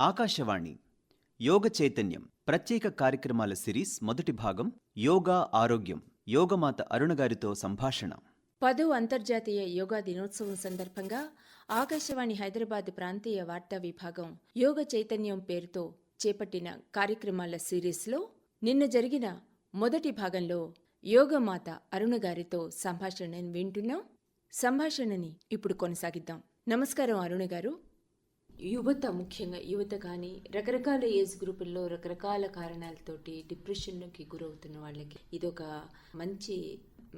ఆకాశవాణి యోగ చైతన్యం ప్రత్యేక కార్యక్రమాల సిరీస్ మొదటి భాగం యోగా ఆరోగ్యం యోగమాత అరుణ గారితో సంభాషణ. పదో అంతర్జాతీయ యోగా దినోత్సవం సందర్భంగా ఆకాశవాణి హైదరాబాద్ ప్రాంతీయ వార్తా విభాగం యోగ చైతన్యం పేరుతో చేపట్టిన కార్యక్రమాల సిరీస్లో నిన్న జరిగిన మొదటి భాగంలో యోగమాత అరుణ గారితో సంభాషణను వింటున్నాం. సంభాషణని ఇప్పుడు కొనసాగిద్దాం. నమస్కారం అరుణ గారు. యువత ముఖ్యంగా యువత కానీ రకరకాల ఏజ్ గ్రూపుల్లో రకరకాల కారణాలతోటి డిప్రెషన్లోకి గురవుతున్న వాళ్ళకి ఇదొక మంచి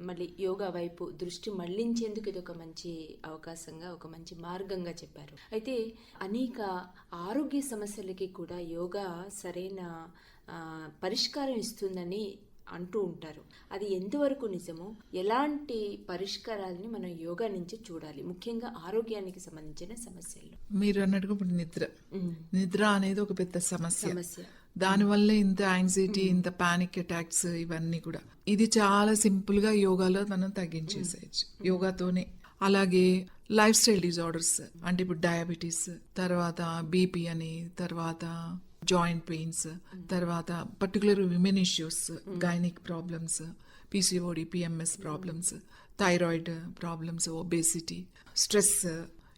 మళ్ళీ యోగా వైపు దృష్టి మళ్ళించేందుకు ఇది ఒక మంచి అవకాశంగా ఒక మంచి మార్గంగా చెప్పారు. అయితే అనేక ఆరోగ్య సమస్యలకి కూడా యోగా సరైన పరిష్కారం ఇస్తుందని అంటూ ఉంటారు. అది ఎంతవరకు నిజమో ఎలాంటి పరిష్కారాలని మనం యోగా నుంచి చూడాలి. ముఖ్యంగా ఆరోగ్యానికి సంబంధించిన సమస్యలు. మీరు అన్నట్టుగా ఇప్పుడు నిద్ర. నిద్ర అనేది ఒక పెద్ద సమస్య. సమస్య. దానివల్లే ఇంత యాంగ్జైటీ ఇంత పానిక్ అటాక్స్ ఇవన్నీ కూడా. ఇది చాలా సింపుల్గా యోగాలో మనం తగ్గించేసేయచ్చు. యోగాతోనే. అలాగే లైఫ్ స్టైల్ డిజార్డర్స్ అంటే ఇప్పుడు డయాబెటీస్ తర్వాత బీపీ అని తర్వాత జాయింట్ పెయిన్స్ తర్వాత particular women issues gynaec problems PCOD PMS problems thyroid problems obesity stress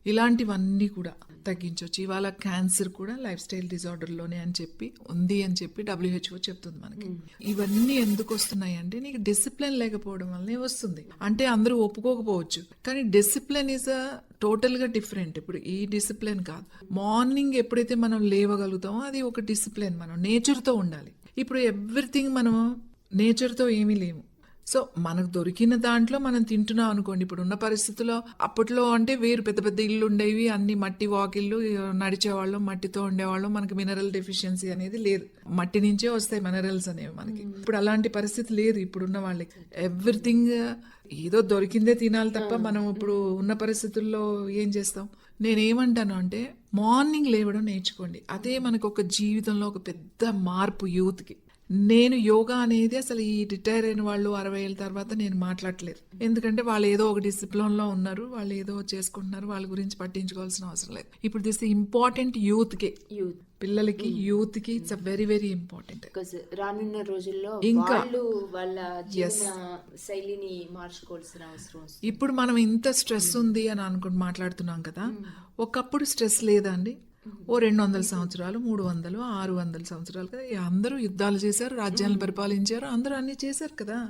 ఇలాంటివన్నీ కూడా తగ్గించవచ్చు ఇవాళ క్యాన్సర్ కూడా లైఫ్ స్టైల్ డిజార్డర్లోనే అని చెప్పి ఉంది అని చెప్పి డబ్ల్యూహెచ్ఓ చెప్తుంది మనకి. ఇవన్నీ ఎందుకు వస్తున్నాయి అంటే నీకు డిసిప్లిన్ లేకపోవడం వల్లనే వస్తుంది. అంటే అందరూ ఒప్పుకోకపోవచ్చు. కానీ డిసిప్లిన్ ఇస్ అ టోటల్గా డిఫరెంట్. ఇప్పుడు ఈ డిసిప్లిన్ కాదు. మార్నింగ్ ఎప్పుడైతే మనం లేవగలుగుతామో అది ఒక డిసిప్లిన్ మనం నేచర్తో ఉండాలి. ఇప్పుడు ఎవ్రీథింగ్ మనం నేచర్తో ఏమీ లేము. సో మనకు దొరికిన దాంట్లో మనం తింటున్నాం అనుకోండి. ఇప్పుడు ఉన్న పరిస్థితుల్లో అప్పట్లో అంటే వేరు పెద్ద పెద్ద ఇల్లు ఉండేవి అన్ని మట్టి వాకిళ్ళు నడిచేవాళ్ళం మట్టితో ఉండేవాళ్ళం. మనకి మినరల్ డెఫిషియన్సీ అనేది లేదు. మట్టి నుంచే వస్తాయి మినరల్స్ అనేవి మనకి. ఇప్పుడు అలాంటి పరిస్థితి లేదు ఇప్పుడున్న వాళ్ళకి. ఎవ్రీథింగ్ ఏదో దొరికిందే తినాలి తప్ప మనం ఇప్పుడు ఉన్న పరిస్థితుల్లో ఏం చేస్తాం? నేనేమంటాను అంటే మార్నింగ్ లేవడం నేర్చుకోండి. అదే మనకు ఒక జీవితంలో ఒక పెద్ద మార్పు యూత్కి. నేను యోగా అనేది అసలు ఈ రిటైర్ అయిన వాళ్ళు అరవై ఏళ్ళ తర్వాత నేను మాట్లాడలేదు. ఎందుకంటే వాళ్ళు ఏదో ఒక డిసిప్లిన్లో ఉన్నారు వాళ్ళు ఏదో చేసుకుంటున్నారు వాళ్ళ గురించి పట్టించుకోవాల్సిన అవసరం లేదు. ఇప్పుడు దిస్ ఇంపార్టెంట్ యూత్కి యూత్ పిల్లలకి యూత్కి ఇట్స్ వెరీ వెరీ ఇంపార్టెంట్ రానున్న రోజుల్లో ఇంకా- వాళ్ళు శైలిని మార్చుకోవాల్సిన అవసరం ఇప్పుడు మనం ఇంత స్ట్రెస్ ఉంది అని అనుకుంటూ మాట్లాడుతున్నాం కదా. ఒకప్పుడు స్ట్రెస్ లేదా అండి? ఓ రెండు వందల సంవత్సరాలు మూడు వందలు ఆరు వందల సంవత్సరాలు కదా. అందరూ యుద్ధాలు చేశారు రాజ్యాలను పరిపాలించారు అందరూ అన్ని చేశారు కదా.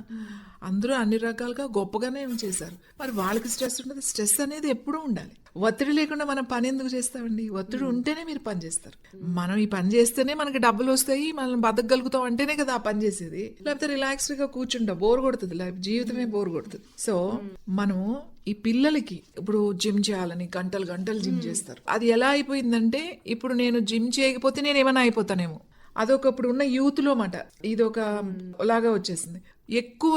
అందరూ అన్ని రకాలుగా గొప్పగానే చేశారు. మరి వాళ్ళకి స్ట్రెస్ ఉండదు. స్ట్రెస్ అనేది ఎప్పుడూ ఉండాలి. ఒత్తిడి లేకుండా మనం పని ఎందుకు చేస్తామండి? ఒత్తిడి ఉంటేనే మీరు పని చేస్తారు. మనం ఈ పని చేస్తేనే మనకి డబ్బులు వస్తాయి మనం బతకగలుగుతాం అంటేనే కదా ఆ పని చేసేది. లేకపోతే రిలాక్స్డ్గా కూర్చుంటాం. బోర్ కొడుతుంది. లేకపోతే జీవితమే బోర్ కొడుతుంది. సో మనం ఈ పిల్లలకి ఇప్పుడు జిమ్ చేయాలని గంటలు గంటలు జిమ్ చేస్తారు. అది ఎలా అయిపోయిందంటే ఇప్పుడు నేను జిమ్ చేయకపోతే నేను ఏమైనా అయిపోతానేమో. అదొక ఇప్పుడు ఉన్న యూత్లో మాట. ఇది ఒక లాగా వచ్చేసింది. ఎక్కువ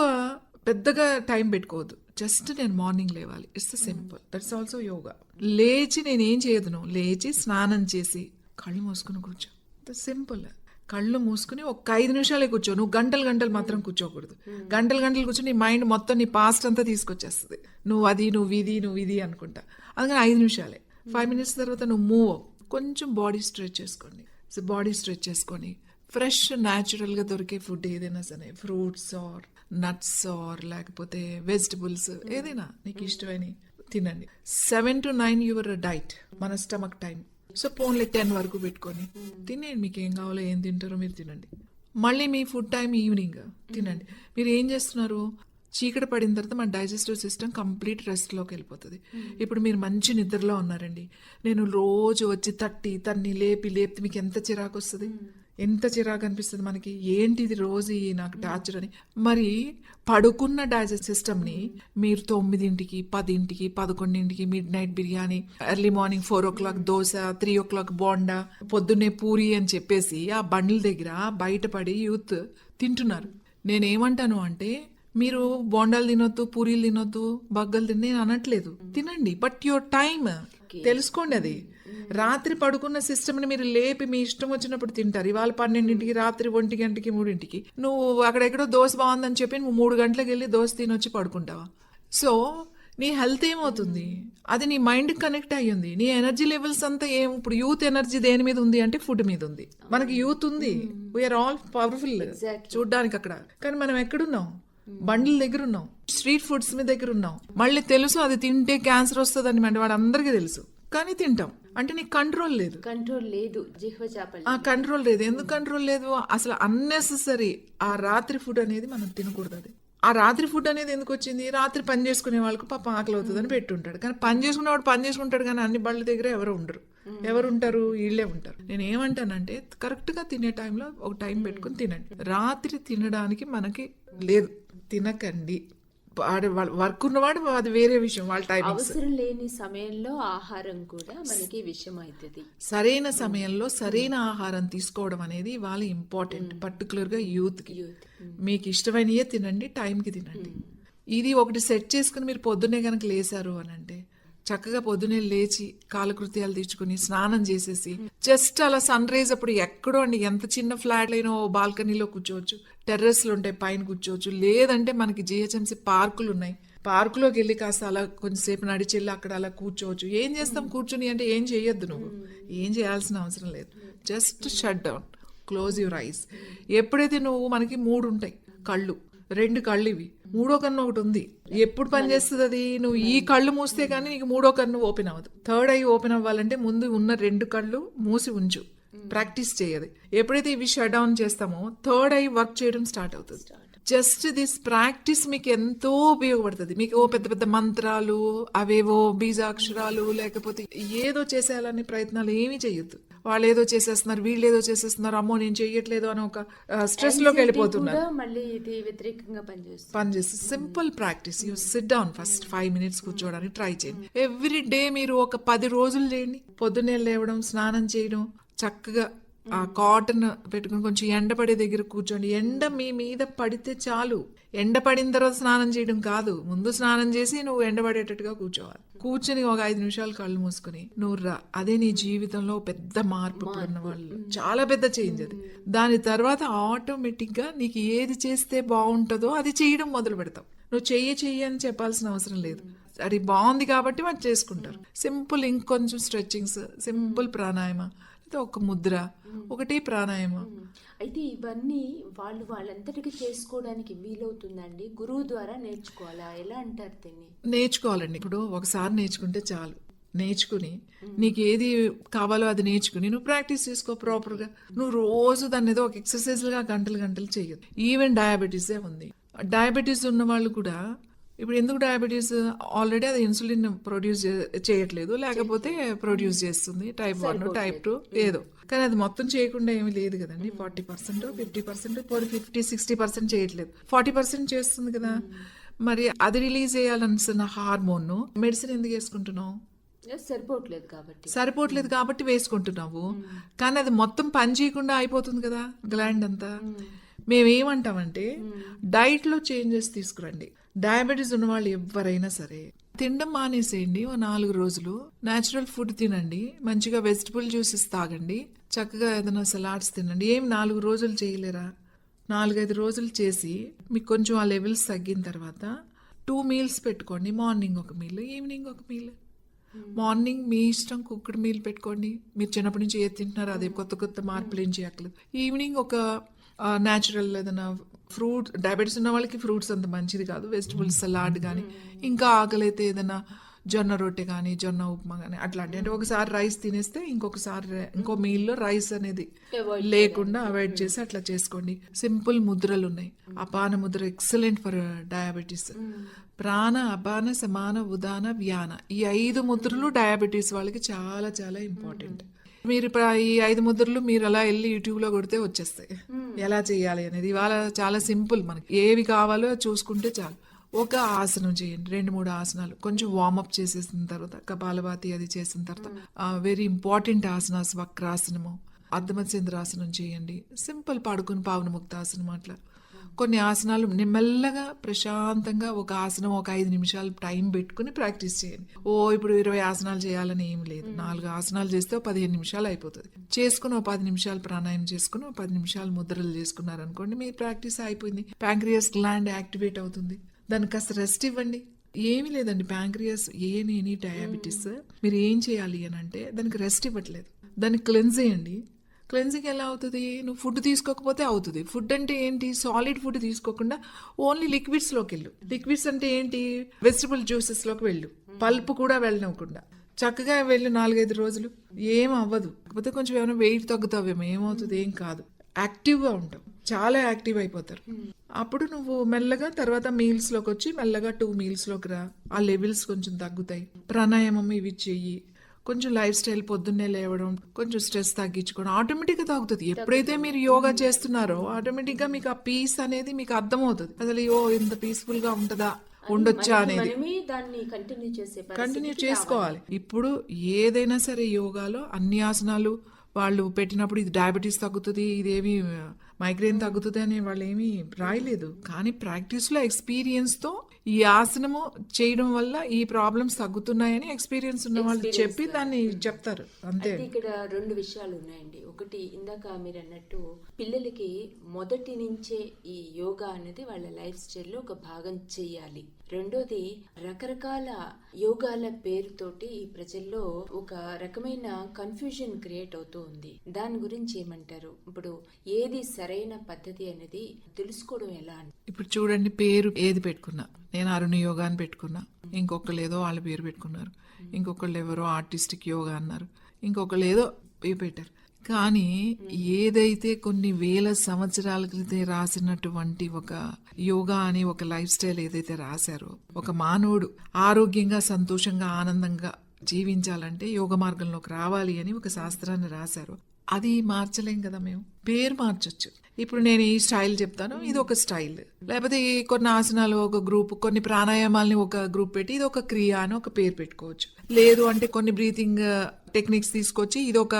పెద్దగా టైం పెట్టుకోవద్దు. జస్ట్ నేను మార్నింగ్ లేవాలి. It's simple that's also yoga లేచి నేను ఏం చేయదును? లేచి స్నానం చేసి కళ్ళు మూసుకుని కూర్చో. సింపుల్ కళ్ళు మూసుకుని ఒక ఐదు నిమిషాలే కూర్చో. నువ్వు గంటలు గంటలు మాత్రం కూర్చోకూడదు. గంటలు గంటలు కూర్చొని నీ మైండ్ మొత్తం నీ పాస్ట్ అంతా తీసుకొచ్చేస్తుంది. నువ్వు అది నువ్వు ఇది నువ్వు ఇది అనుకుంటా. అందుకని ఐదు నిమిషాలే. ఫైవ్ మినిట్స్ తర్వాత నువ్వు మూవ్ కొంచెం బాడీ స్ట్రెచ్ చేసుకోండి. సో బాడీ స్ట్రెచ్ చేసుకొని ఫ్రెష్గా దొరికే ఫుడ్ ఏదైనా సరే ఫ్రూట్స్ ఆర్ నట్స్ ఆర్ లేకపోతే వెజిటబుల్స్ ఏదైనా నీకు ఇష్టమైన తినండి. Seven to nine your diet మన స్టమక్ టైం సో పోన్లే టెన్ వరకు పెట్టుకొని. తినేయండి మీకు ఏం కావాలో ఏం తింటారో మీరు తినండి. మళ్ళీ మీ ఫుడ్ టైం ఈవినింగ్. తినండి. మీరు ఏం చేస్తున్నారు? చీకటి పడిన తర్వాత మన డైజెస్టివ్ సిస్టమ్ కంప్లీట్ రెస్ట్లోకి వెళ్ళిపోతుంది. ఇప్పుడు మీరు మంచి నిద్రలో ఉన్నారండి. నేను రోజు వచ్చి తట్టి తన్ని లేపి లేపితే మీకు ఎంత చిరాకు వస్తుంది? ఎంత చిరాకు అనిపిస్తుంది మనకి? ఏంటి ఇది రోజు నాకు టార్చర్ అని? మరి పడుకున్న డైజెస్ట్ సిస్టమ్ని మీరు తొమ్మిదింటికి పదింటికి పదకొండింటికి midnight biryani early morning four o'clock dosa three o'clock bonda పొద్దున్నే పూరి అని చెప్పేసి ఆ బండ్ల దగ్గర బయటపడి యూత్ తింటున్నారు. నేనేమంటాను అంటే మీరు బోండాలు తినొద్దు పూరీలు తినొద్దు బగ్గలు తిని నేను అనట్లేదు. తినండి బట్ యువర్ టైం తెలుసుకోండి అది. రాత్రి పడుకున్న సిస్టమ్ని మీరు లేపి మీ ఇష్టం వచ్చినప్పుడు తింటారు. ఇవాళ పన్నెండింటికి రాత్రి ఒంటి గంటకి మూడింటికి. నువ్వు అక్కడెక్కడో దోశ బాగుందని చెప్పి నువ్వు మూడు గంటలకు వెళ్ళి దోశ తినొచ్చి పడుకుంటావా? సో నీ హెల్త్ ఏమవుతుంది? అది నీ మైండ్ కనెక్ట్ అయ్యింది. నీ ఎనర్జీ లెవెల్స్ అంతా ఏం? ఇప్పుడు యూత్ ఎనర్జీ దేని మీద ఉంది అంటే ఫుడ్ మీద ఉంది. మనకి యూత్ ఉంది. వీఆర్ ఆల్ పవర్ఫుల్ చూడ్డానికి అక్కడ. కానీ మనం ఎక్కడున్నాం? బండ్ల దగ్గర ఉన్నాం స్ట్రీట్ ఫుడ్స్ మీ దగ్గర ఉన్నాం మళ్ళీ తెలుసు అది తింటే క్యాన్సర్ వస్తుందని అంటే వాడు అందరికీ తెలుసు. కానీ తింటాం. అంటే నీకు కంట్రోల్ లేదు. కంట్రోల్ లేదు. జిహ్వ చేపలు ఆ కంట్రోల్ లేదు. ఎందుకు కంట్రోల్ లేదు? అసలు అన్నెసెసరీ ఆ రాత్రి ఫుడ్ అనేది మనం తినకూడదు అది. ఆ రాత్రి ఫుడ్ అనేది ఎందుకు వచ్చింది? రాత్రి పని చేసుకునే వాళ్ళకి పాప ఆకలి అవుతుందని పెట్టుంటాడు. కానీ పని చేసుకునేవాడు పని చేసుకుంటాడు కానీ అన్ని బళ్ళ దగ్గర ఎవరు ఉండరు. ఎవరు ఉంటారు వీళ్ళే ఉంటారు. నేను ఏమంటానంటే కరెక్ట్గా తినే టైంలో ఒక టైం పెట్టుకుని తినండి. రాత్రి తినడానికి మనకి లేదు. తినకండి. వాడు వర్క్ ఉన్నవాడు అది వేరే విషయం వాళ్ళ టైమింగ్స్ అవసరం లేని సమయంలో ఆహారం కూడా మనకి విషయం అవుతుంది. సరైన సమయంలో సరైన ఆహారం తీసుకోవడం అనేది వాళ్ళ ఇంపార్టెంట్ పర్టికులర్గా యూత్కి. మీకు ఇష్టమైనయే తినండి టైంకి తినండి. ఇది ఒకటి సెట్ చేసుకుని మీరు పొద్దున్నే కనుక లేసారు అని అంటే చక్కగా పొద్దున్నే లేచి కాలకృత్యాలు తీర్చుకుని స్నానం చేసేసి జస్ట్ అలా సన్ రైజ్ అప్పుడు ఎక్కడో అండి ఎంత చిన్న ఫ్లాట్ అయినా బాల్కనీలో కూర్చోవచ్చు టెర్రస్లు ఉంటాయి పైన కూర్చోవచ్చు లేదంటే మనకి జిహెచ్ఎంసీ పార్కులు ఉన్నాయి. పార్కులోకి వెళ్ళి కాస్త అలా కొంచెంసేపు నడిచి వెళ్ళి అక్కడ అలా కూర్చోవచ్చు. ఏం చేస్తాం కూర్చుని అంటే ఏం చేయొద్దు నువ్వు. ఏం చేయాల్సిన అవసరం లేదు. Just shut down close your eyes ఎప్పుడైతే నువ్వు మనకి మూడు ఉంటాయి. కళ్ళు. రెండు కళ్ళు ఇవి మూడో కన్ను ఒకటి ఉంది. ఎప్పుడు పనిచేస్తుంది అది? నువ్వు ఈ కళ్ళు మూస్తే కానీ నీకు మూడో కన్ను ఓపెన్ అవ్వదు. థర్డ్ ఐ ఓపెన్ అవ్వాలంటే ముందు ఉన్న రెండు కళ్ళు మూసి ఉంచు. ప్రాక్టీస్ చేయదు ఎప్పుడైతే ఇవి షట్ డౌన్ చేస్తామో థర్డ్ ఐ వర్క్ చేయడం స్టార్ట్ అవుతుంది. జస్ట్ దిస్ ప్రాక్టీస్ మీకు ఎంతో ఉపయోగపడుతుంది. మీకు ఓ పెద్ద పెద్ద మంత్రాలు అవేవో బీజాక్షరాలు లేకపోతే ఏదో చేసేయాలని ప్రయత్నాలు ఏమీ చేయొద్దు. వాళ్ళు ఏదో చేసేస్తున్నారు వీళ్ళు ఏదో చేసేస్తున్నారు అమ్మో నేను చెయ్యట్లేదు అని ఒక స్ట్రెస్లోకి వెళ్ళిపోతున్నారు. మళ్ళీ ఇది వ్యతిరేకంగా పనిచేస్తుంది. పని చేసి simple practice you sit down first five minutes కూర్చోవడానికి ట్రై చేయండి. ఎవ్రీ డే మీరు ఒక పది రోజులు చేయండి పొద్దున్నే లేవడం స్నానం చేయడం చక్కగా ఆ కాటన్ పెట్టుకుని కొంచెం ఎండ పడే దగ్గర కూర్చోండి. ఎండ మీ మీద పడితే చాలు. ఎండ పడిన తర్వాత స్నానం చేయడం కాదు. ముందు స్నానం చేసి నువ్వు ఎండ పడేటట్టుగా కూర్చోవాలి. కూర్చుని ఒక ఐదు నిమిషాలు కళ్ళు మూసుకుని నువ్వు రా. అదే నీ జీవితంలో పెద్ద మార్పు ఇప్పుడున్న వాళ్ళు. చాలా పెద్ద చేంజ్ అది. దాని తర్వాత ఆటోమేటిక్గా నీకు ఏది చేస్తే బాగుంటుందో అది చేయడం మొదలు పెడతావు. నువ్వు చెయ్యి చెయ్యి అని చెప్పాల్సిన అవసరం లేదు. అది బాగుంది కాబట్టి వాళ్ళు చేసుకుంటారు. సింపుల్ ఇంకొంచెం స్ట్రెచ్చింగ్స్ సింపుల్ ప్రాణాయామ. లేదా ఒక ముద్ర ఒకటే ప్రాణాయామ. అయితే ఇవన్నీ వాళ్ళు వాళ్ళంతటికి చేసుకోవడానికి వీలవుతుందండి? గురువు ద్వారా నేర్చుకోవాలా? ఎలా అంటారు దీన్ని? నేర్చుకోవాలండి. ఇప్పుడు ఒకసారి నేర్చుకుంటే చాలు. నేర్చుకుని నీకు ఏది కావాలో అది నేర్చుకుని నువ్వు ప్రాక్టీస్ చేసుకో ప్రాపర్గా. నువ్వు రోజు దాన్ని ఏదో ఒక ఎక్సర్సైజ్లుగా గంటలు గంటలు చేయదు ఈవెన్ డయాబెటీసే ఉంది. డయాబెటీస్ ఉన్న వాళ్ళు కూడా ఇప్పుడు ఎందుకు డయాబెటీస్? ఆల్రెడీ అది ఇన్సులిన్ ప్రొడ్యూస్ చేయట్లేదు. లేకపోతే ప్రొడ్యూస్ చేస్తుంది. టైప్ వన్ టైప్ టూ ఏదో. కానీ అది మొత్తం చేయకుండా ఏమీ లేదు కదండి. Forty percent fifty percent fifty sixty percent చేయట్లేదు. ఫార్టీ పర్సెంట్ చేస్తుంది కదా. మరి అది రిలీజ్ చేయాలనుకున్న హార్మోన్ మెడిసిన్ ఎందుకు వేసుకుంటున్నావు? సరిపోవట్లేదు కాబట్టి. సరిపోవట్లేదు కాబట్టి వేసుకుంటున్నావు. కానీ అది మొత్తం పని చేయకుండా అయిపోతుంది కదా గ్లాండ్ అంతా. మేమేమంటామంటే డైట్లో చేంజెస్ తీసుకురండి. డయాబెటీస్ ఉన్న వాళ్ళు ఎవరైనా సరే తినడం మానేసేయండి. ఓ నాలుగు రోజులు న్యాచురల్ ఫుడ్ తినండి. మంచిగా వెజిటబుల్ జ్యూసెస్ తాగండి. చక్కగా ఏదైనా సలాడ్స్ తినండి. ఏం నాలుగు రోజులు చేయలేరా? నాలుగైదు రోజులు చేసి మీకు కొంచెం ఆ లెవెల్స్ తగ్గిన తర్వాత టూ మీల్స్ పెట్టుకోండి. మార్నింగ్ ఒక మీల్ ఈవినింగ్ ఒక మీల్ మార్నింగ్ మీ ఇష్టం కుక్కడ్ మీల్ పెట్టుకోండి. మీరు చిన్నప్పటి నుంచి ఏది తింటున్నారో అదే కొత్త కొత్త మార్పులు ఏం చేయక్కలేదు ఈవినింగ్ ఒక న్యాచురల్ ఏదైనా ఫ్రూట్ డయాబెటీస్ ఉన్న వాళ్ళకి ఫ్రూట్స్ అంత మంచిది కాదు వెజిటబుల్స్ సలాడ్ కానీ ఇంకా ఆకలి అయితే ఏదైనా జొన్న రొట్టె కానీ జొన్న ఉప్మా కానీ అట్లాంటి అంటే ఒకసారి రైస్ తినేస్తే ఇంకొకసారి ఇంకో మీల్లో రైస్ అనేది లేకుండా అవాయిడ్ చేసి అట్లా చేసుకోండి. సింపుల్ ముద్రలు ఉన్నాయి. అపాన ముద్ర ఎక్సలెంట్ ఫర్ డయాబెటీస్. ప్రాణ అపాన సమాన ఉదాన వ్యాన. ఈ ఐదు ముద్రలు డయాబెటీస్ వాళ్ళకి చాలా చాలా ఇంపార్టెంట్. మీరు ఇప్పుడు ఈ ఐదు ముద్రలు మీరు అలా వెళ్ళి యూట్యూబ్లో కొడితే వచ్చేస్తాయి. ఎలా చేయాలి అనేది ఇవాళ చాలా సింపుల్ మనకి. ఏవి కావాలో చూసుకుంటే చాలు. ఒక ఆసనం చేయండి. రెండు మూడు ఆసనాలు. కొంచెం వార్మప్ చేసేసిన తర్వాత కపాలభాతి అది చేసిన తర్వాత వెరీ ఇంపార్టెంట్ ఆసనాస్ వక్రాసనము అర్ధమత్సేంద్రాసనం చేయండి. సింపుల్ పడుకుని పావన ముక్తాసనం అట్లా. కొన్ని ఆసనాలు నెమ్మల్లగా ప్రశాంతంగా ఒక ఆసనం ఒక ఐదు నిమిషాలు టైం పెట్టుకుని ప్రాక్టీస్ చేయండి. ఓ ఇప్పుడు ఇరవై ఆసనాలు చేయాలని ఏం లేదు. నాలుగు ఆసనాలు చేస్తే పదిహేను నిమిషాలు అయిపోతుంది. చేసుకుని ఓ పది నిమిషాలు ప్రాణాయామం చేసుకుని ఓ పది నిమిషాలు ముద్రలు చేసుకున్నారనుకోండి మీ ప్రాక్టీస్ అయిపోయింది. ప్యాంక్రియాస్ గ్లాండ్ యాక్టివేట్ అవుతుంది. దానికి కాస్త రెస్ట్ ఇవ్వండి. ఏమీ లేదండి. ప్యాంక్రియాస్ ఏ ఎనీ డయాబెటీస్ మీరు ఏం చేయాలి అని అంటే దానికి రెస్ట్ ఇవ్వట్లేదు. దాన్ని క్లెన్స్ చేయండి. క్లెన్సింగ్ ఎలా అవుతుంది? నువ్వు ఫుడ్ తీసుకోకపోతే అవుతుంది. ఫుడ్ అంటే ఏంటి? సాలిడ్ ఫుడ్ తీసుకోకుండా ఓన్లీ లిక్విడ్స్లోకి వెళ్ళు. లిక్విడ్స్ అంటే ఏంటి? వెజిటబుల్ జ్యూసెస్లోకి వెళ్ళు. పల్ప్ కూడా వెళ్ళనివ్వకుండా. చక్కగా వెళ్ళు నాలుగైదు రోజులు. ఏం అవ్వదు. కాకపోతే కొంచెం ఏమైనా వెయిట్ తగ్గుతావేమో. ఏమవుతుంది? ఏం కాదు. యాక్టివ్గా ఉంటావు చాలా యాక్టివ్ అయిపోతారు. అప్పుడు నువ్వు మెల్లగా తర్వాత మీల్స్లోకి వచ్చి మెల్లగా టూ మీల్స్లోకి రా. ఆ లెవెల్స్ కొంచెం తగ్గుతాయి. ప్రాణాయామం ఇవి చెయ్యి. కొంచెం లైఫ్ స్టైల్ పొద్దున్నే లేవడం కొంచెం స్ట్రెస్ తగ్గించుకోవడం ఆటోమేటిక్గా తగ్గుతుంది. ఎప్పుడైతే మీరు యోగా చేస్తున్నారో ఆటోమేటిక్గా మీకు ఆ పీస్ అనేది మీకు అర్థమవుతుంది. అసలు ఓ ఇంత పీస్ఫుల్గా ఉంటదా? ఉండొచ్చా? అనేది. మనమే దాన్ని కంటిన్యూ చేసే కంటిన్యూ చేసుకోవాలి. ఇప్పుడు ఏదైనా సరే యోగాలో అన్ని ఆసనాలు వాళ్ళు పెట్టినప్పుడు ఇది డయాబెటీస్ తగ్గుతుంది ఇదేమి మైగ్రేన్ తగ్గుతుంది అని వాళ్ళు ఏమీ రాయలేదు. కానీ ప్రాక్టీస్లో ఎక్స్పీరియన్స్తో ఈ ఆసనము చేయడం వల్ల ఈ ప్రాబ్లమ్స్ తగ్గుతున్నాయని ఎక్స్పీరియన్స్ ఉన్న వాళ్ళు చెప్పి దాన్ని చెప్తారు. అంతే. ఇక్కడ రెండు విషయాలు ఉన్నాయండి. ఒకటి ఇందాక మీరు అన్నట్టు పిల్లలకి మొదటి నుంచే ఈ యోగా అనేది వాళ్ళ లైఫ్ స్టైల్లో ఒక భాగం చేయాలి. రెండోది రకరకాల యోగాల పేరుతోటి ఈ ప్రజల్లో ఒక రకమైన కన్ఫ్యూజన్ క్రియేట్ అవుతూ ఉంది. దాని గురించి ఏమంటారు? ఇప్పుడు ఏది సరైన పద్ధతి అనేది తెలుసుకోవడం ఎలా అని ఇప్పుడు చూడండి పేరు ఏది పెట్టుకున్నా? నేను అరుణ యోగా అని పెట్టుకున్నా. ఇంకొకళ్ళు ఏదో వాళ్ళ పేరు పెట్టుకున్నారు. ఇంకొకళ్ళు ఎవరో ఆర్టిస్టిక్ యోగా అన్నారు. ఇంకొకళ్ళు ఏదో పేరు పెట్టారు. కానీ ఏదైతే కొన్ని వేల సంవత్సరాల క్రితం రాసినటువంటి ఒక యోగా అని ఒక లైఫ్ స్టైల్ ఏదైతే రాశారో ఒక మానవుడు ఆరోగ్యంగా సంతోషంగా ఆనందంగా జీవించాలంటే యోగ మార్గంలోకి రావాలి అని ఒక శాస్త్రాన్ని రాశారు. అది మార్చలేం కదా మేము? పేరు మార్చొచ్చు. ఇప్పుడు నేను ఈ స్టైల్ చెప్తాను ఇది ఒక స్టైల్. లేకపోతే ఈ కొన్ని ఆసనాలు ఒక గ్రూప్ కొన్ని ప్రాణాయామాలని ఒక గ్రూప్ పెట్టి ఇది ఒక క్రియ అని ఒక పేరు పెట్టుకోవచ్చు. లేదు అంటే కొన్ని బ్రీతింగ్ టెక్నిక్స్ తీసుకొచ్చి ఇది ఒక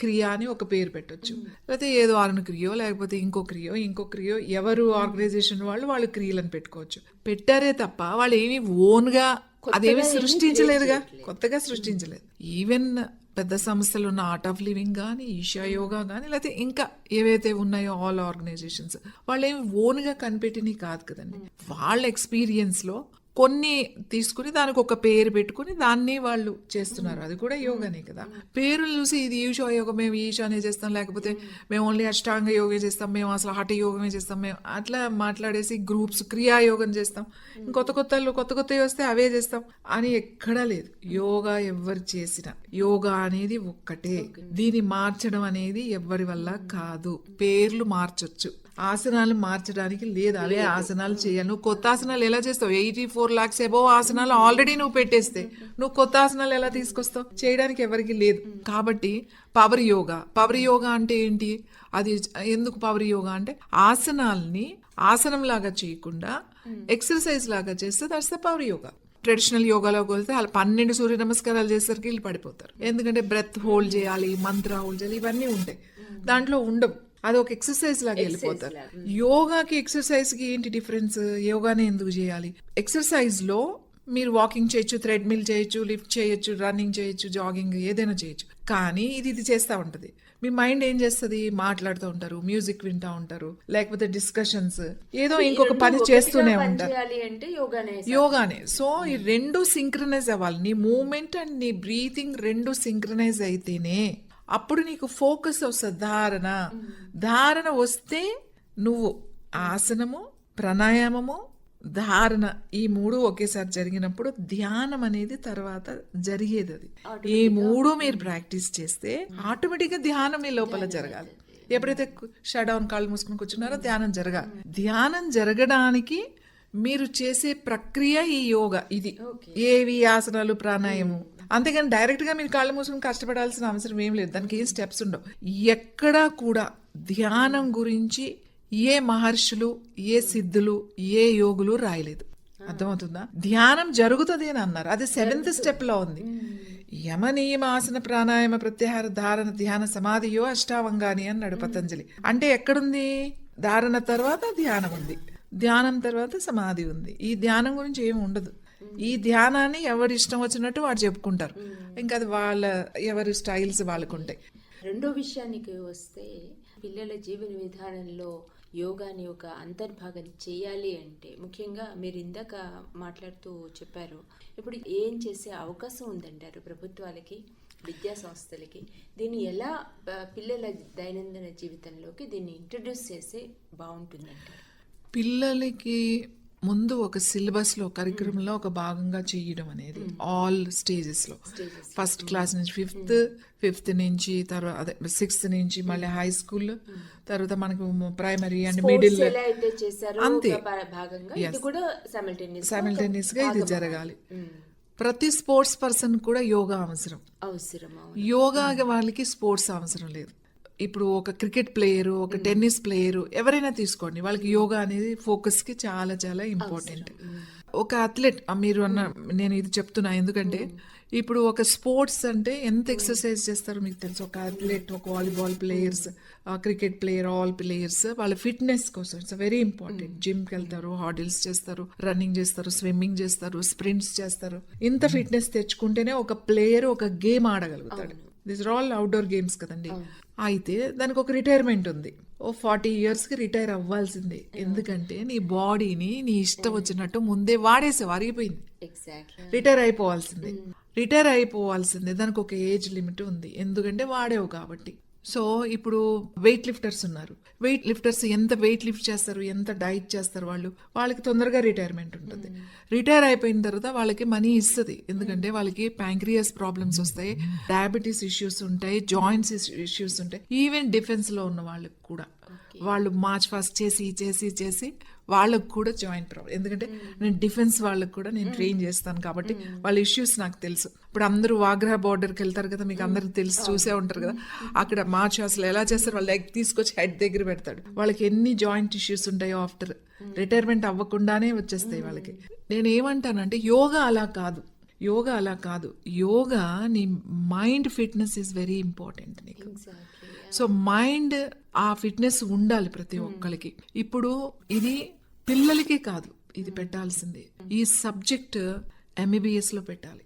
క్రియ అని ఒక పేరు పెట్టొచ్చు. లేకపోతే ఏదో అరుణ క్రియో లేకపోతే ఇంకో క్రియో ఇంకో క్రియో ఎవరు ఆర్గనైజేషన్ వాళ్ళు వాళ్ళు క్రియలను పెట్టుకోవచ్చు. పెట్టారే తప్ప వాళ్ళు ఏమి ఓన్గా అదేమి సృష్టించలేదుగా. కొత్తగా సృష్టించలేదు. ఈవెన్ పెద్ద సంస్థలు ఉన్న ఆర్ట్ ఆఫ్ లివింగ్ కానీ ఈషా యోగా కానీ లేకపోతే ఇంకా ఏవైతే ఉన్నాయో ఆల్ ఆర్గనైజేషన్స్ వాళ్ళు ఏమి ఓన్గా కనిపెట్టినవి కాదు కదండి. వాళ్ళ ఎక్స్పీరియన్స్లో కొన్ని తీసుకుని దానికి ఒక పేరు పెట్టుకుని దాన్ని వాళ్ళు చేస్తున్నారు. అది కూడా యోగానే కదా. పేరులు చూసి ఇది ఈషా యోగం మేము ఈశానే చేస్తాం లేకపోతే మేము ఓన్లీ అష్టాంగ యోగా చేస్తాం మేము అసలు హఠ యోగమే చేస్తాం మేము అట్లా మాట్లాడేసి గ్రూప్స్ క్రియా యోగం చేస్తాం. కొత్త కొత్తలు కొత్త కొత్తవి వస్తే అవే చేస్తాం అని ఎక్కడా లేదు. యోగా ఎవరు చేసినా యోగా అనేది ఒక్కటే. దీన్ని మార్చడం అనేది ఎవరి వల్ల కాదు. పేర్లు మార్చొచ్చు. ఆసనాలు మార్చడానికి లేదు. అవే ఆసనాలు చేయాలి. నువ్వు కొత్త ఆసనాలు ఎలా చేస్తావు? ఎయిటీ ఫోర్ లాక్స్ ఎబో ఆసనాలు ఆల్రెడీ నువ్వు పెట్టేస్తే. నువ్వు కొత్త ఆసనాలు ఎలా తీసుకొస్తావు? చేయడానికి ఎవరికి లేదు. కాబట్టి పవర్ యోగా. పవర్ యోగా అంటే ఏంటి? అది ఎందుకు పవర్ యోగా అంటే ఆసనాల్ని ఆసనం లాగా చేయకుండా ఎక్సర్సైజ్ లాగా చేస్తే that's the power yoga traditional యోగాలోకి వెళ్తే వాళ్ళు పన్నెండు సూర్య నమస్కారాలు చేసేసరికి వీళ్ళు పడిపోతారు. ఎందుకంటే బ్రెత్ హోల్డ్ చేయాలి మంత్ర హోల్డ్ చేయాలి ఇవన్నీ ఉంటాయి. దాంట్లో ఉండవు. అది ఒక ఎక్సర్సైజ్ లాగా వెళ్ళిపోతారు యోగాకి ఎక్సర్సైజ్కి ఏంటి డిఫరెన్స్ యోగానే ఎందుకు చేయాలి? ఎక్సర్సైజ్లో మీరు వాకింగ్ చేయొచ్చు థ్రెడ్మిల్ చేయొచ్చు లిఫ్ట్ చేయొచ్చు రన్నింగ్ చేయొచ్చు జాగింగ్ ఏదైనా చేయొచ్చు. కానీ ఇది ఇది చేస్తూ ఉంటుంది. మీ మైండ్ ఏం చేస్తుంది? మాట్లాడుతూ ఉంటారు మ్యూజిక్ వింటూ ఉంటారు లేకపోతే డిస్కషన్స్ ఏదో ఇంకొక పని చేస్తూనే ఉంటారు. యోగానే సో ఈ రెండు సింక్రనైజ్ అవ్వాలి. నీ మూమెంట్ అండ్ నీ బ్రీతింగ్ రెండు సింక్రనైజ్ అయితేనే అప్పుడు నీకు ఫోకస్ వస్తుంది. ధారణ. ధారణ వస్తే నువ్వు ఆసనము ప్రాణాయామము ధారణ ఈ మూడు ఒకేసారి జరిగినప్పుడు ధ్యానం అనేది తర్వాత జరిగేది అది. ఈ మూడు మీరు ప్రాక్టీస్ చేస్తే ఆటోమేటిక్గా ధ్యానం మీ లోపల జరగాలి. ఎప్పుడైతే షట్ డౌన్ కాళ్ళు మూసుకుని కూర్చున్నారో ధ్యానం జరగాలి. ధ్యానం జరగడానికి మీరు చేసే ప్రక్రియ ఈ యోగా ఇది. ఏవి? ఆసనాలు ప్రాణాయామం. అంతేగాని డైరెక్ట్గా మీరు కాళ్ళు మూసుకుని కష్టపడాల్సిన అవసరం ఏం లేదు. దానికి ఏం స్టెప్స్ ఉండవు. ఎక్కడా కూడా ధ్యానం గురించి ఏ మహర్షులు ఏ సిద్ధులు ఏ యోగులు రాయలేదు. అర్థమవుతుందా? ధ్యానం జరుగుతుంది అని అన్నారు. అది సెవెంత్ స్టెప్లో ఉంది. యమ నియమాసన ప్రాణాయామ ప్రత్యాహార ధారణ ధ్యాన సమాధియో అష్టావంగాని అన్నాడు పతంజలి. అంటే ఎక్కడుంది? ధారణ తర్వాత ధ్యానం ఉంది. ధ్యానం తర్వాత సమాధి ఉంది. ఈ ధ్యానం గురించి ఏమి ఉండదు. ఈ ధ్యానాన్ని ఎవరి ఇష్టం వచ్చినట్టు వాడు చెప్పుకుంటారు. ఇంకా అది వాళ్ళ ఎవరి స్టైల్స్ వాళ్ళకు ఉంటాయి రెండో విషయానికి వస్తే పిల్లల జీవన విధానంలో యోగాని ఒక అంతర్భాగం చేయాలి అంటే ముఖ్యంగా మీరు ఇందాక మాట్లాడుతూ చెప్పారు ఇప్పుడు ఏం చేసే అవకాశం ఉందంటారు ప్రభుత్వాలకి విద్యా సంస్థలకి? దీన్ని ఎలా పిల్లల దైనందిన జీవితంలోకి దీన్ని ఇంట్రడ్యూస్ చేస్తే బాగుంటుందంటారు? పిల్లలకి ముందు ఒక సిలబస్లో కరికులం లో ఒక భాగంగా చేయడం అనేది ఆల్ స్టేజెస్లో ఫస్ట్ క్లాస్ నుంచి ఫిఫ్త్ ఫిఫ్త్ నుంచి తర్వాత అదే సిక్స్త్ నుంచి మళ్ళీ హై స్కూల్ తర్వాత మనకు ప్రైమరీ అండ్ మిడిల్ అంతే. సైమిల్టేనియస్గా ఇది. జరగాలి. ప్రతి స్పోర్ట్స్ పర్సన్ కూడా యోగా అవసరం. అవసరం. యోగా వాళ్ళకి స్పోర్ట్స్ అవసరం లేదు. ఇప్పుడు ఒక క్రికెట్ ప్లేయరు ఒక టెన్నిస్ ప్లేయరు ఎవరైనా తీసుకోండి. వాళ్ళకి యోగా అనేది ఫోకస్కి చాలా చాలా ఇంపార్టెంట్. ఒక అథ్లెట్ మీరు అన్న నేను ఇది చెప్తున్నా ఎందుకంటే ఇప్పుడు ఒక స్పోర్ట్స్ అంటే ఎంత ఎక్సర్సైజ్ చేస్తారో మీకు తెలుసు. ఒక అథ్లెట్ ఒక volleyball players cricket player all players వాళ్ళ ఫిట్నెస్ కోసం. It's very important. జిమ్కి వెళ్తారు హాడిల్స్ చేస్తారు రన్నింగ్ చేస్తారు స్విమ్మింగ్ చేస్తారు స్ప్రింట్స్ చేస్తారు. ఇంత ఫిట్నెస్ తెచ్చుకుంటేనే ఒక ప్లేయర్ ఒక game ఆడగలుగుతాడు. This are all outdoor games కదండి. అయితే దానికి ఒక రిటైర్మెంట్ ఉంది. ఓ ఫార్టీ ఇయర్స్కి రిటైర్ అవ్వాల్సిందే. ఎందుకంటే నీ బాడీని నీ ఇష్టం వచ్చినట్టు ముందే వాడేసావు అరిగిపోయింది రిటైర్ అయిపోవాల్సిందే. రిటైర్ అయిపోవాల్సిందే. దానికి ఒక ఏజ్ లిమిట్ ఉంది. ఎందుకంటే వాడేవు కాబట్టి. సో ఇప్పుడు వెయిట్ లిఫ్టర్స్ ఉన్నారు. వెయిట్ లిఫ్టర్స్ ఎంత వెయిట్ లిఫ్ట్ చేస్తారు ఎంత డైట్ చేస్తారు వాళ్ళు? వాళ్ళకి తొందరగా రిటైర్మెంట్ ఉంటుంది. రిటైర్ అయిపోయిన తర్వాత వాళ్ళకి మనీ ఇస్తుంది. ఎందుకంటే వాళ్ళకి ప్యాంక్రియాస్ ప్రాబ్లమ్స్ వస్తాయి డయాబెటీస్ ఇష్యూస్ ఉంటాయి జాయింట్స్ ఇష్యూస్ ఉంటాయి. ఈవెన్ డిఫెన్స్లో ఉన్న వాళ్ళకి కూడా. వాళ్ళు మార్చ్ ఫాస్ట్ చేసి చేసి చేసి వాళ్ళకు కూడా జాయింట్ ప్రాబ్లం ఎందుకంటే నేను డిఫెన్స్ వాళ్ళకు కూడా నేను ట్రైన్ చేస్తాను కాబట్టి వాళ్ళ ఇష్యూస్ నాకు తెలుసు. ఇప్పుడు అందరూ వాగ్రా బార్డర్కి వెళ్తారు కదా మీకు అందరికి తెలిసి చూసే ఉంటారు కదా. అక్కడ మార్చ్ అసలు ఎలా చేస్తారు? వాళ్ళ లెగ్ తీసుకొచ్చి హెడ్ దగ్గర పెడతాడు. వాళ్ళకి ఎన్ని జాయింట్ ఇష్యూస్ ఉంటాయో ఆఫ్టర్ రిటైర్మెంట్ అవ్వకుండానే వచ్చేస్తాయి వాళ్ళకి. నేను ఏమంటానంటే యోగా అలా కాదు. యోగా అలా కాదు. యోగా నీ mind fitness is very important నీకు. సో మైండ్ ఆ ఫిట్నెస్ ఉండాలి ప్రతి ఒక్కరికి ఇప్పుడు ఇది పిల్లలకే కాదు ఇది పెట్టాల్సింది. ఈ సబ్జెక్ట్ ఎంబీబీఎస్లో పెట్టాలి.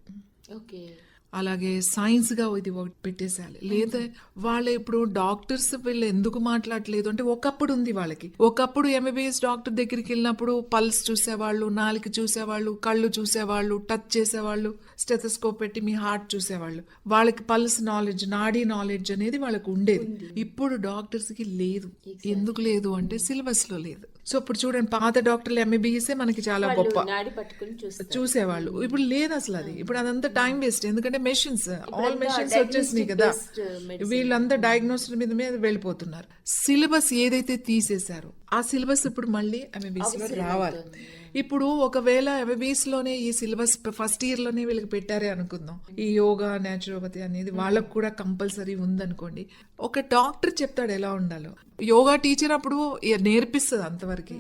ఓకే. అలాగే సైన్స్గా ఇది ఒకటి పెట్టేసేయాలి. లేదా వాళ్ళు ఇప్పుడు డాక్టర్స్ వీళ్ళు ఎందుకు మాట్లాడలేదు అంటే ఒకప్పుడు ఉంది వాళ్ళకి. ఒకప్పుడు ఎంబీబీఎస్ డాక్టర్ దగ్గరికి వెళ్ళినప్పుడు పల్స్ చూసేవాళ్ళు నాలుక చూసేవాళ్ళు కళ్ళు చూసేవాళ్ళు టచ్ చేసేవాళ్ళు స్టెథోస్కోప్ పెట్టి మీ హార్ట్ చూసేవాళ్ళు. వాళ్ళకి పల్స్ నాలెడ్జ్ నాడీ నాలెడ్జ్ అనేది వాళ్ళకి ఉండేది. ఇప్పుడు డాక్టర్స్కి లేదు ఎందుకు లేదు అంటే సిలబస్లో లేదు. సో ఇప్పుడు చూడండి పాత డాక్టర్లు ఎంబీబీఎస్ మనకి చాలా గొప్ప. నాడి పట్టుకుని చూస్తారు. చూసేవాళ్ళు. ఇప్పుడు లేదు అసలు అది. ఇప్పుడు అదంతా టైం వేస్ట్. ఎందుకంటే మెషిన్స్ ఆల్ మెషిన్స్ వచ్చేసినాయి కదా. వీళ్ళంతా డయాగ్నోసిస్ మీద మీద వెళ్ళిపోతున్నారు. సిలబస్ ఏదైతే తీసేశారో ఆ సిలబస్ ఇప్పుడు మళ్ళీ లో రావాలి. ఇప్పుడు ఒకవేళ ఎంబీబీఎస్లోనే ఈ సిలబస్ ఫస్ట్ ఇయర్లోనే వీళ్ళకి పెట్టారే అనుకుందాం. ఈ యోగా నేచురోపతి అనేది వాళ్ళకు కూడా కంపల్సరీ ఉందనుకోండి. ఒక డాక్టర్ చెప్తాడు ఎలా ఉండాలో. యోగా టీచర్ అప్పుడు నేర్పిస్తుంది అంతవరకు.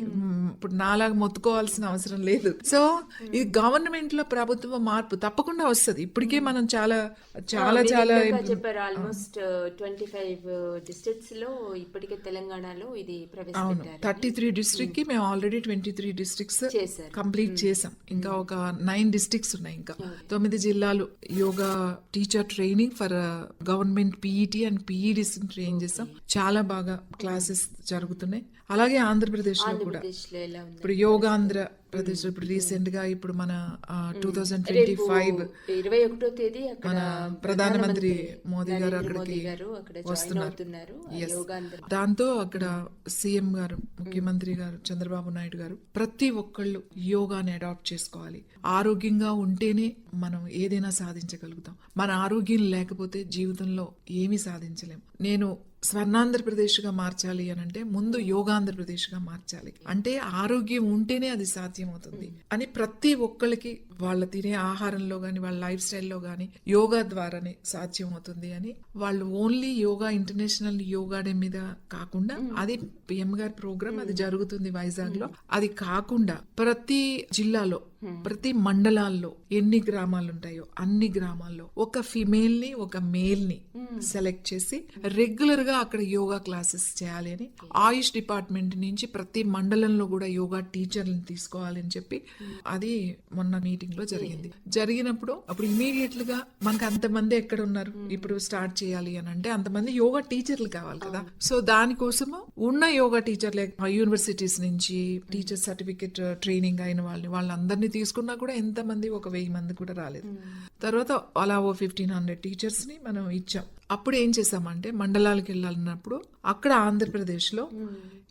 ఇప్పుడు నాలాగా మొత్తుకోవాల్సిన అవసరం లేదు. సో ఇది గవర్నమెంట్లో ప్రభుత్వ మార్పు తప్పకుండా వస్తుంది. ఇప్పటికే మనం చాలా చాలా చాలా చెప్పారు ఆల్మోస్ట్ ట్వంటీ ఫైవ్ డిస్ట్రిక్ట్స్లో ఇప్పటికే తెలంగాణలో ఇది థర్టీ త్రీ డిస్ట్రిక్ట్కి మేము already twenty three districts. Complete చేసాం ఇంకా ఒక నైన్ డిస్ట్రిక్ట్స్ ఉన్నాయి ఇంకా. తొమ్మిది జిల్లాలు yoga teacher training for government PET and PEDs train చేసాం చాలా బాగా క్లాసెస్ జరుగుతున్నాయి. అలాగే ఆంధ్రప్రదేశ్లో కూడా ఇప్పుడు యోగాంధ్ర ప్రదేశ్ ఇప్పుడు రీసెంట్గా ఇప్పుడు మన టూ థౌజండ్ ట్వంటీ ఫైవ్ ఇరవై ఒకటో తేదీ మన ప్రధానమంత్రి మోదీ గారు అక్కడికి వస్తున్నారు. దాంతో అక్కడ సీఎం గారు ముఖ్యమంత్రి గారు చంద్రబాబు నాయుడు గారు ప్రతి ఒక్కళ్ళు యోగాని అడాప్ట్ చేసుకోవాలి. ఆరోగ్యంగా ఉంటేనే మనం ఏదైనా సాధించగలుగుతాం. మన ఆరోగ్యం లేకపోతే జీవితంలో ఏమీ సాధించలేం. నేను స్వర్ణాంధ్రప్రదేశ్గా మార్చాలి అని అంటే ముందు యోగాంధ్రప్రదేశ్గా మార్చాలి. అంటే ఆరోగ్యం ఉంటేనే అది సాధ్యమవుతుంది. అని ప్రతి ఒక్కళ్ళకి వాళ్ళ తినే ఆహారంలో గాని వాళ్ళ లైఫ్ స్టైల్లో గాని యోగా ద్వారానే సాధ్యమవుతుంది అని వాళ్ళు only yoga international yoga day మీద కాకుండా అది పిఎం గారి ప్రోగ్రామ్ అది జరుగుతుంది వైజాగ్లో అది కాకుండా ప్రతి జిల్లాలో ప్రతి మండలాల్లో ఎన్ని గ్రామాలు ఉంటాయో అన్ని గ్రామాల్లో ఒక ఫిమేల్ని ఒక మేల్ని సెలెక్ట్ చేసి రెగ్యులర్గా అక్కడ యోగా క్లాసెస్ చేయాలి అని ఆయుష్ డిపార్ట్మెంట్ నుంచి ప్రతి మండలంలో కూడా యోగా టీచర్లను తీసుకోవాలని చెప్పి అది మొన్న మీటింగ్లో జరిగింది జరిగినప్పుడు అప్పుడు ఇమీడియట్గా మనకు అంతమంది ఎక్కడ ఉన్నారు ఇప్పుడు స్టార్ట్ చేయాలి అని అంటే అంతమంది యోగా టీచర్లు కావాలి కదా. సో దానికోసము ఉన్న యోగా టీచర్లే యూనివర్సిటీస్ నుంచి టీచర్ సర్టిఫికెట్ ట్రైనింగ్ అయిన వాళ్ళని వాళ్ళందరినీ తీసుకున్నా కూడా ఎంత మంది ఒక వెయ్యి మంది కూడా రాలేదు. తర్వాత అలా ఓ ఫిఫ్టీన్ హండ్రెడ్ టీచర్స్ని మనం ఇచ్చాం. అప్పుడు ఏం చేసామంటే మండలాలకు వెళ్ళాలన్నప్పుడు అక్కడ ఆంధ్రప్రదేశ్లో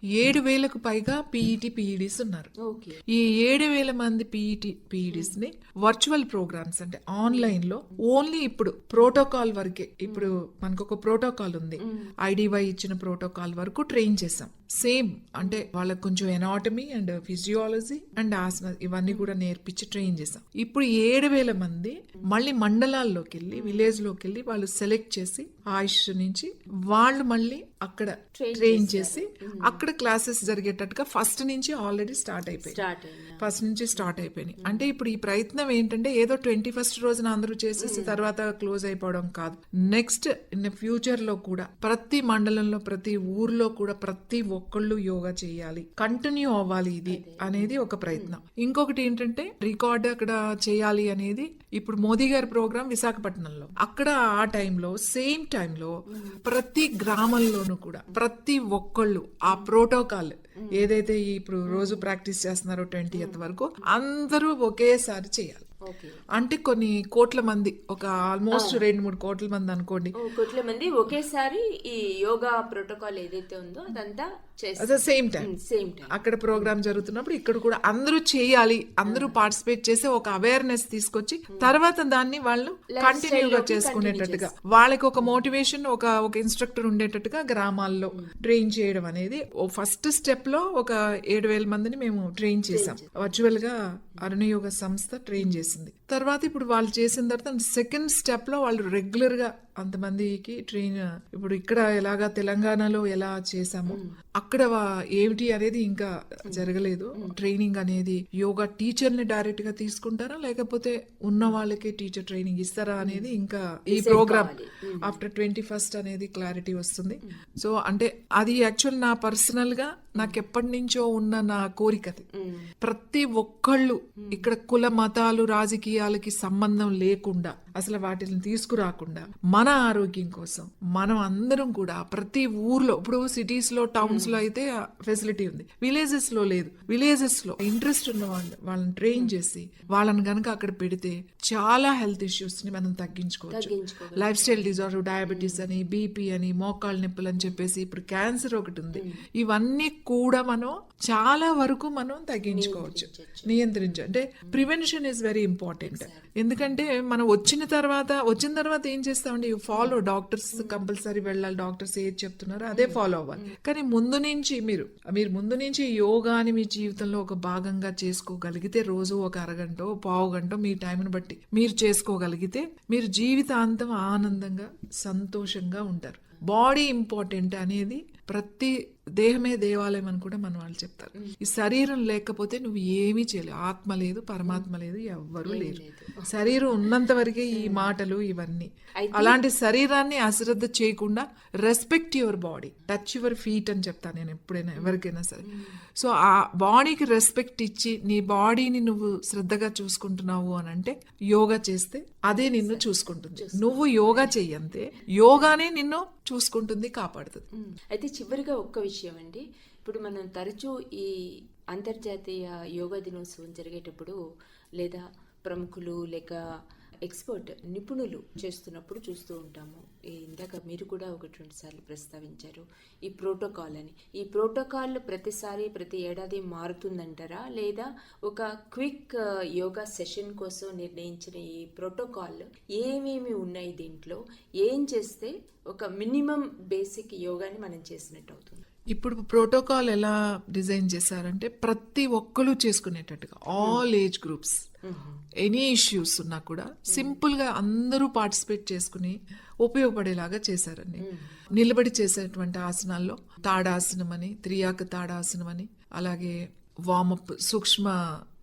ఏడు వేలకు పైగా పీఈటీ పీఈడీస్ ఉన్నారు. ఈ ఏడు వేల మంది పీఈటీ పీఈడీస్ని వర్చువల్ ప్రోగ్రామ్స్ అంటే ఆన్లైన్లో ఓన్లీ ఇప్పుడు ప్రోటోకాల్ వరకే ఇప్పుడు మనకు ఒక ప్రోటోకాల్ ఉంది. ఐడివై ఇచ్చిన ప్రోటోకాల్ వరకు ట్రైన్ చేసాం సేమ్ అంటే వాళ్ళకి కొంచెం anatomy and physiology and asana ఇవన్నీ కూడా నేర్పించి ట్రైన్ చేసాం ఇప్పుడు ఏడు వేల మంది మళ్ళీ మండలాల్లోకి వెళ్ళి విలేజ్లోకి వెళ్ళి వాళ్ళు సెలెక్ట్ చేసి ఆయుష్ నుంచి వాళ్ళు మళ్ళీ అక్కడ ట్రైన్ చేసి అక్కడ క్లాసెస్ జరిగేటట్టుగా ఫస్ట్ నుంచి ఆల్రెడీ స్టార్ట్ అయిపోయింది. ఫస్ట్ నుంచి స్టార్ట్ అయిపోయినాయి అంటే ఇప్పుడు ఈ ప్రయత్నం ఏంటంటే ఏదో ట్వంటీ ఫస్ట్ రోజున అందరూ చేసేసి తర్వాత క్లోజ్ అయిపోవడం కాదు. నెక్స్ట్ ఇన్ ఫ్యూచర్లో కూడా ప్రతి మండలంలో ప్రతి ఊర్లో కూడా ప్రతి ఒక్కళ్ళు యోగా చేయాలి. కంటిన్యూ అవ్వాలి ఇది అనేది ఒక ప్రయత్నం. ఇంకొకటి ఏంటంటే రికార్డ్ అక్కడ చేయాలి అనేది ఇప్పుడు మోదీ గారి ప్రోగ్రామ్ విశాఖపట్నంలో. అక్కడ ఆ టైంలో సేమ్ టైంలో ప్రతి గ్రామంలోనూ కూడా ప్రతి ఒక్కళ్ళు ఆ ప్రోటోకాల్ ఏదైతే ఇప్పుడు రోజు ప్రాక్టీస్ చేస్తున్నారో ట్వంటీ వరకు అందరూ ఒకేసారి చేయాలి. అంటే కొన్ని కోట్ల మంది ఒక ఆల్మోస్ట్ రెండు మూడు కోట్ల మంది అనుకోండి. కోట్ల మంది ఒకేసారి ఈ యోగా ప్రోటోకాల్ ఏదైతే ఉందో అదంతా at same time same time అక్కడ ప్రోగ్రామ్ జరుగుతున్నప్పుడు ఇక్కడ కూడా అందరూ చేయాలి అందరూ పార్టిసిపేట్ చేసి ఒక అవేర్నెస్ తీసుకొచ్చి తర్వాత దాన్ని వాళ్ళు కంటిన్యూగా చేసుకునేటట్టుగా వాళ్ళకి ఒక మోటివేషన్ ఒక ఒక ఇన్స్ట్రక్టర్ ఉండేటట్టుగా గ్రామాల్లో ట్రైన్ చేయడం అనేది ఫస్ట్ స్టెప్లో ఒక ఏడు వేల మందిని మేము ట్రైన్ చేసాం వర్చువల్గా అరుణయోగ సంస్థ ట్రైన్ చేసింది. తర్వాత ఇప్పుడు వాళ్ళు చేసిన తర్వాత సెకండ్ స్టెప్లో వాళ్ళు రెగ్యులర్గా అంతమందికి ట్రైన్ ఇప్పుడు ఇక్కడ ఎలాగా తెలంగాణలో ఎలా చేసామో అక్కడ ఏమిటి అనేది ఇంకా జరగలేదు. ట్రైనింగ్ అనేది యోగా టీచర్ని డైరెక్ట్గా తీసుకుంటారా లేకపోతే ఉన్న వాళ్ళకి టీచర్ ట్రైనింగ్ ఇస్తారా అనేది ఇంకా ఈ ప్రోగ్రామ్ ఆఫ్టర్ ట్వంటీ ఫస్ట్ అనేది క్లారిటీ వస్తుంది. సో అంటే అది యాక్చువల్ నా పర్సనల్గా నాకు ఎప్పటి నుంచో ఉన్న నా కోరిక ప్రతి ఒక్కళ్ళు ఇక్కడ కుల మతాలు రాజకీయాలకి సంబంధం లేకుండా అసలు వాటిని తీసుకురాకుండా మన ఆరోగ్యం కోసం మనం అందరం కూడా ప్రతి ఊర్లో ఇప్పుడు సిటీస్లో టౌన్స్లో అయితే ఫెసిలిటీ ఉంది. విలేజెస్లో లేదు. విలేజెస్లో ఇంట్రెస్ట్ ఉన్న వాళ్ళు వాళ్ళని ట్రైన్ చేసి వాళ్ళని గనక అక్కడ పెడితే చాలా హెల్త్ ఇష్యూస్ని మనం తగ్గించుకోవచ్చు. తగ్గించుకోవచ్చు. లైఫ్ స్టైల్ డిజార్డర్ డయాబెటీస్ అని బీపీ అని మోకాళ్ళ నొప్పులు అని చెప్పేసి ఇప్పుడు క్యాన్సర్ ఒకటి ఉంది. ఇవన్నీ కూడా మనం చాలా వరకు మనం తగ్గించుకోవచ్చు. నియంత్రించు అంటే ప్రివెన్షన్ ఇస్ వెరీ ఇంపార్టెంట్ ఎందుకంటే మనం వచ్చిన తర్వాత వచ్చిన తర్వాత ఏం చేస్తామంటే ఫాలో డాక్టర్స్ కంపల్సరీ వెళ్ళాలి డాక్టర్స్ ఏది చెప్తున్నారో అదే ఫాలో అవ్వాలి. కానీ ముందు నుంచి మీరు మీరు ముందు నుంచి యోగాని మీ జీవితంలో ఒక భాగంగా చేసుకోగలిగితే రోజు ఒక అరగంట పావు గంట మీ టైంని బట్టి మీరు చేసుకోగలిగితే మీరు జీవితాంతం ఆనందంగా సంతోషంగా ఉంటారు. బాడీ ఇంపార్టెంట్ అనేది ప్రతి దేహమే దేవాలయం అని కూడా మన వాళ్ళు చెప్తారు. ఈ శరీరం లేకపోతే నువ్వు ఏమీ చేయలేవు. ఆత్మ లేదు పరమాత్మ లేదు ఎవ్వరూ లేరు. శరీరం ఉన్నంత వరకే ఈ మాటలు ఇవన్నీ. అలాంటి శరీరాన్ని అశ్రద్ధ చేయకుండా respect your body touch your feet అని చెప్తాను నేను ఎప్పుడైనా ఎవరికైనా సరే. సో ఆ బాడీకి రెస్పెక్ట్ ఇచ్చి నీ బాడీని నువ్వు శ్రద్ధగా చూసుకుంటున్నావు అని అంటే యోగా చేస్తే అదే నిన్ను చూసుకుంటుంది. నువ్వు యోగా చెయ్యంతే యోగానే నిన్ను చూసుకుంటుంది కాపాడుతుంది. అయితే చివరిగా ఒక్క విషయం విషయం అండి ఇప్పుడు మనం తరచూ ఈ అంతర్జాతీయ యోగా దినోత్సవం జరిగేటప్పుడు లేదా ప్రముఖులు లేక ఎక్స్పర్ట్ నిపుణులు చేస్తున్నప్పుడు చూస్తూ ఉంటాము. ఇందాక మీరు కూడా ఒకటి రెండు సార్లు ప్రస్తావించారు ఈ ప్రోటోకాల్ అని. ఈ ప్రోటోకాల్ ప్రతిసారి ప్రతి ఏడాది మారుతుందంటారా? లేదా ఒక క్విక్ యోగా సెషన్ కోసం నిర్ణయించిన ఈ ప్రోటోకాల్ ఏమేమి ఉన్నాయి దీంట్లో? ఏం చేస్తే ఒక మినిమం బేసిక్ యోగాని మనం చేసినట్టు అవుతుంది? ఇప్పుడు ప్రోటోకాల్ ఎలా డిజైన్ చేశారంటే ప్రతి ఒక్కరు చేసుకునేటట్టుగా all age groups any issues ఉన్నా కూడా సింపుల్గా అందరూ పార్టిసిపేట్ చేసుకుని ఉపయోగపడేలాగా చేశారండి. నిలబడి చేసేటువంటి ఆసనాల్లో తాడాసనం అని త్రియాక తాడాసనం అని అలాగే వామప్ సూక్ష్మ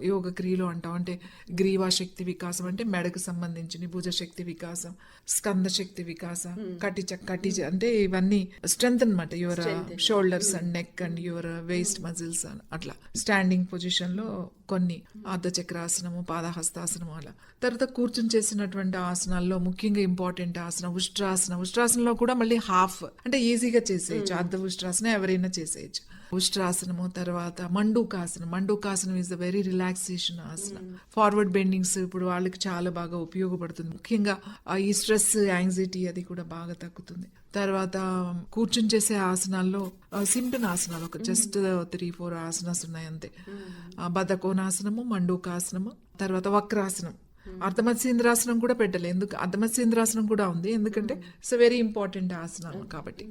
యోగ క్రియలు అంటాం. అంటే గ్రీవా శక్తి వికాసం అంటే మెడకు సంబంధించిన భుజ శక్తి వికాసం స్కంద శక్తి వికాసం కటి చ- కటి చ- అంటే ఇవన్నీ స్ట్రెంత్ అనమాట your shoulders and neck and your waist muscles అట్లా. స్టాండింగ్ పొజిషన్లో కొన్ని అర్ధచక్రాసనము పాదహస్తాసనము అలా. తర్వాత కూర్చుని చేసినటువంటి ఆసనాల్లో ముఖ్యంగా ఇంపార్టెంట్ ఆసనం ఉష్ట్రాసనం. ఉష్ట్రాసనంలో కూడా మళ్ళీ హాఫ్. అంటే ఈజీగా చేసేయచ్చు. అర్ధ ఉష్ట్రాసనం ఎవరైనా చేసేయచ్చు. ఉష్ట్రాసనము తర్వాత మండూకాసనం. మండూకాసనం ఇస్ ద వెరీ రిలాక్సేషన్ ఆసనం ఫార్వర్డ్ బెండింగ్స్ ఇప్పుడు వాళ్ళకి చాలా బాగా ఉపయోగపడుతుంది. ముఖ్యంగా ఈ స్ట్రెస్ యాంగ్జైటీ అది కూడా బాగా తగ్గుతుంది. తర్వాత కూర్చుని చేసే ఆసనాల్లో సింపుల్ ఆసనాలు ఒక జస్ట్ త్రీ ఫోర్ ఆసనాస్ ఉన్నాయి అంతే ఆ, బద్ధకోనాసనము మండూకాసనము తర్వాత వక్రాసనం. అర్ధమత్స్యేంద్రాసనం కూడా పెట్టలే. ఎందుకు? అర్ధమత్స్యేంద్రాసనం కూడా ఉంది. ఎందుకంటే ఇట్స్ వెరీ ఇంపార్టెంట్ ఆసనం కాబట్టి.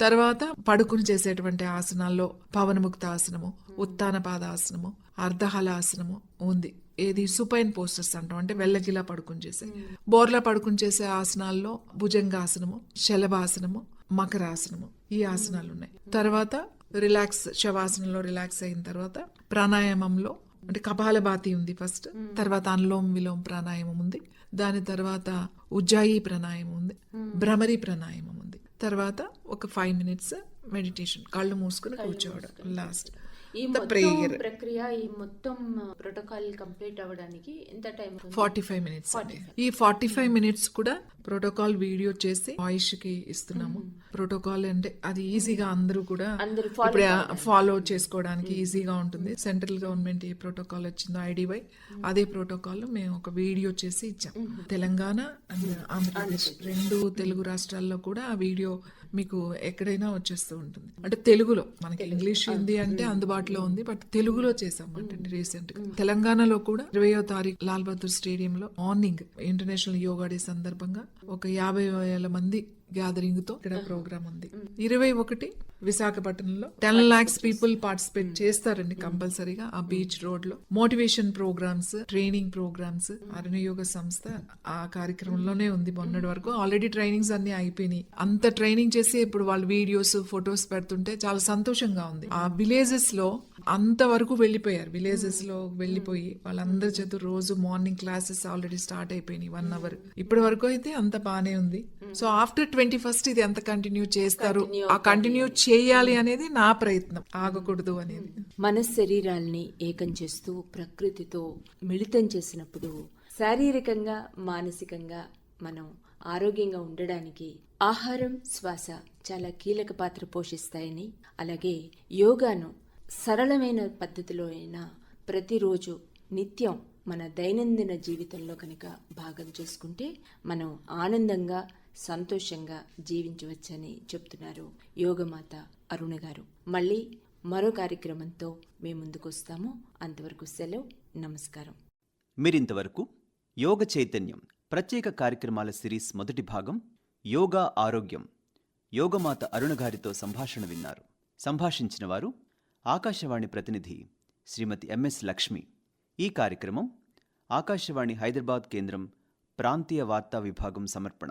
తర్వాత పడుకుని చేసేటువంటి ఆసనాల్లో పవనముక్త ఆసనము ఉత్తాన పాదాసనము అర్ధహలాసనము ఉంది. ఏది? సుపైన్ పోస్టర్స్ అంటాం. అంటే వెళ్ళగిలా పడుకుని చేసే. బోర్లా పడుకుని చేసే ఆసనాల్లో భుజంగాసనము శలభాసనము మకరాసనము ఈ ఆసనాలు ఉన్నాయి తర్వాత రిలాక్స్ శవాసనంలో రిలాక్స్ అయిన తర్వాత ప్రాణాయామంలో అంటే కపాలభాతి ఉంది ఫస్ట్ తర్వాత అనులోమ్ విలోమ్ ప్రాణాయామం ఉంది దాని తర్వాత ఉజ్జాయి ప్రాణాయామం ఉంది భ్రమరి ప్రాణాయామం ఉంది. తర్వాత ఒక ఫైవ్ మినిట్స్ మెడిటేషన్ కళ్ళు మూసుకుని కూర్చోవడం లాస్ట్ ఈ ప్రేయర్ ప్రక్రియ ఈ మొత్తం ప్రోటోకాల్ కంప్లీట్ అవ్వడానికి ఎంత టైం ఫార్టీ ఫైవ్ మినిట్స్ ఈ ఫార్టీ ఫైవ్ మినిట్స్ కూడా ప్రోటోకాల్ వీడియో చేసి వాయిస్కి ఇస్తున్నాము. ప్రోటోకాల్ అంటే అది ఈజీగా అందరూ కూడా అందరూ follow ఇప్పుడు ఫాలో చేసుకోవడానికి ఈజీగా ఉంటుంది. సెంట్రల్ గవర్నమెంట్ ఏ ప్రోటోకాల్ వచ్చిందో ఐడివై అదే ప్రోటోకాల్ మేము ఒక వీడియో చేసి ఇచ్చాం. తెలంగాణ అండ్ ఆంధ్రప్రదేశ్ రెండు తెలుగు రాష్ట్రాల్లో కూడా ఆ వీడియో మీకు ఎక్కడైనా వచ్చేస్తూ ఉంటుంది. అంటే తెలుగులో మనకి ఇంగ్లీష్ హిందీ అంటే అందుబాటులో ఉంది బట్ తెలుగులో చేసాం అంటే రీసెంట్గా తెలంగాణలో కూడా ఇరవయో తారీఖు లాల్ బహదూర్ స్టేడియం లో మార్నింగ్ ఇంటర్నేషనల్ యోగా డే సందర్భంగా ఒక యాభై వేల మంది గ్యాదరింగ్తో ఇక్కడ ప్రోగ్రామ్ ఉంది. ఇరవై ఒకటి విశాఖపట్నంలో టెన్ లాక్స్ పీపుల్ పార్టిసిపేట్ చేస్తారండి కంపల్సరీగా ఆ బీచ్ రోడ్లో మోటివేషన్ ప్రోగ్రామ్స్ ట్రైనింగ్ ప్రోగ్రామ్స్ అరణ్య యోగ సంస్థ ఆ కార్యక్రమంలోనే ఉంది మొన్నటి వరకు. ఆల్రెడీ ట్రైనింగ్స్ అన్ని అయిపోయినాయి. అంత ట్రైనింగ్ చేసి ఇప్పుడు వాళ్ళు వీడియోస్ ఫొటోస్ పెడుతుంటే చాలా సంతోషంగా ఉంది. ఆ విలేజెస్లో అంతవరకు వెళ్ళిపోయారు. విలేజెస్లో వెళ్ళిపోయి వాళ్ళందరి చేత రోజు మార్నింగ్ క్లాసెస్ ఆల్రెడీ స్టార్ట్ అయిపోయినాయి వన్ అవర్ ఇప్పటి వరకు అయితే అంత బానే ఉంది. సో ఆఫ్టర్ ట్వంటీ ఫస్ట్ ఇది ఎంత కంటిన్యూ చేస్తారు? ఆ కంటిన్యూ చేయాలి అనేది నా ప్రయత్నం. ఆగకూడదు అనేది. మన శరీరాల్ని ఏకం చేస్తూ ప్రకృతితో మిళితం చేసినప్పుడు శారీరకంగా మానసికంగా మనం ఆరోగ్యంగా ఉండడానికి ఆహారం శ్వాస చాలా కీలక పాత్ర పోషిస్తాయని అలాగే యోగాను సరళమైన పద్ధతిలో అయినా ప్రతిరోజు నిత్యం మన దైనందిన జీవితంలో కనుక భాగం చేసుకుంటే మనం ఆనందంగా సంతోషంగా జీవించవచ్చని చెప్తున్నారు యోగమాత అరుణ గారు. మళ్ళీ మరో కార్యక్రమంతో మీ ముందుకు వస్తాము అంతవరకు సెలవు నమస్కారం. మీరింతవరకు యోగ చైతన్యం ప్రత్యేక కార్యక్రమాల సిరీస్ మొదటి భాగం యోగా ఆరోగ్యం. యోగమాత అరుణ గారితో సంభాషణ విన్నారు. సంభాషించిన వారు ఆకాశవాణి ప్రతినిధి శ్రీమతి ఎంఎస్ లక్ష్మి. ఈ కార్యక్రమం ఆకాశవాణి హైదరాబాద్ కేంద్రం ప్రాంతీయ వార్తా విభాగం సమర్పణ.